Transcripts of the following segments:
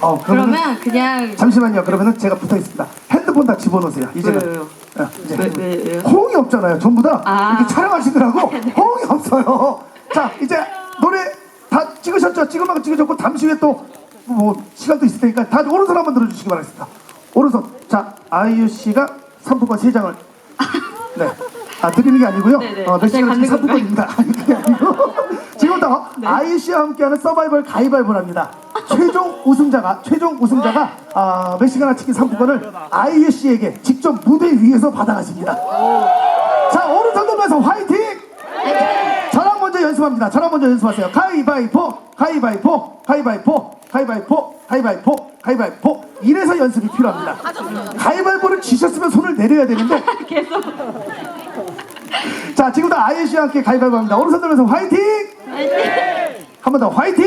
어, 그러면 그러면 그냥 잠시만요. 그러면은 제가 붙어 있습니다. 핸드폰 다 집어넣으세요. 이제는. 왜요? 야, 이제 왜, 핸드폰. 왜, 왜요? 호응이 없잖아요. 전부 다 아. 네. 이렇게 촬영하시더라고 호응이 없어요. 자, 이제 노래 다 찍으셨죠? 찍으면 찍으셨고 잠시 후에 또 뭐 시간도 있을 테니까 다들 오른손 한번 들어주시기 바라겠습니다. 오른손. 자, 아이유 씨가 상품권 3 장을 네. 아 드리는 게 아니고요. 네네. 어, 몇 시간 갖는 상품권입니다. 아니 그게 아니고 지금부터 네. 아이유 씨와 함께하는 서바이벌 가위바위보를 합니다. 최종 우승자가 최종 우승자가 아, 멕시카나 치킨 상품권을 아이유 씨에게 직접 무대 위에서 받아가십니다. 자 오른손 들면서 화이팅! 저랑 먼저 연습합니다. 저랑 먼저 연습하세요. 가위바위보, 가위바위보, 가위바위보, 가위바위보, 가위바위보, 가위바위보. 이래서 연습이 필요합니다. 가위바위보를 지셨으면 손을 내려야 되는데 계속 자 지금부터 아이유 씨와 함께 가위바위보 합니다. 오른손 들면서 화이팅! 한 번 더 화이팅!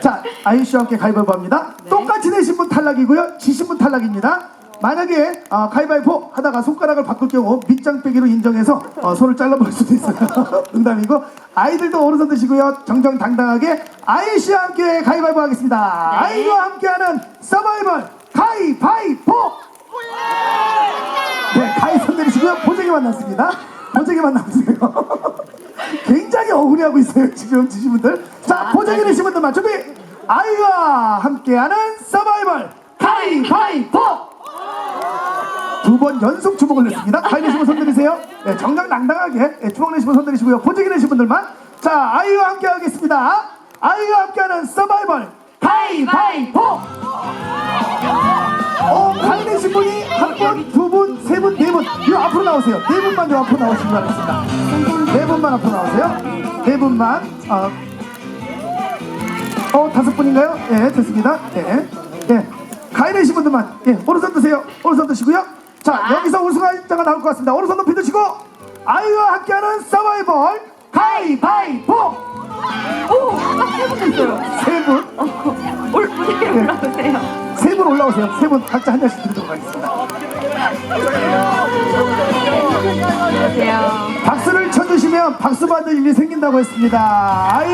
자 아이유 씨와 함께 가위바위보 합니다. 똑같이 내신 분 탈락이고요. 지신 분 탈락입니다. 만약에 아, 가위바위보 하다가 손가락을 바꿀 경우 밑장 빼기로 인정해서 어, 손을 잘라버릴 수도 있어요. 농담이고 아이들도 오른손 드시고요. 정정당당하게 아이유 씨와 함께 가위바위보 하겠습니다. 아이유와 함께하는 서바이벌 가위바위보! 네, 가위 손 내리시고요. 보재기만 남습니다. 보재기만 남으세요. 굉장히 억울해하고 있어요, 지금 지시분들. 자, 보재기 내신 분들만 준비! 아이와 함께하는 서바이벌 가위바위보! 두 번 연속 주먹을 냈습니다. 가위 내시면 손 들이세요. 네, 정정당당하게 네, 주먹 내시면 손 들이시고요. 보재기 내신 분들만. 자, 아이와 함께 하겠습니다. 아이와 함께하는 서바이벌 가위바위보! 이 앞으로 나오세요. 네 분만 요 앞으로 나오시기 바랍니다. 네 분만 앞으로 나오세요. 네 분만. 어, 어 다섯 분인가요? 예, 됐습니다. 예, 예. 가위 내신 분들만. 예, 오른손 드세요. 오른손 드시고요. 자, 여기서 우승자가 나올 것 같습니다. 오른손 높이 드시고 아이와 함께하는 서바이벌 가위바위보 오! 딱세분 됐어요 세분 올라오세요. 세 분 각자 한 잔씩 드리도록 하겠습니다. 안녕하세요 박수를 쳐주시면 박수 받을 일이 생긴다고 했습니다. 아이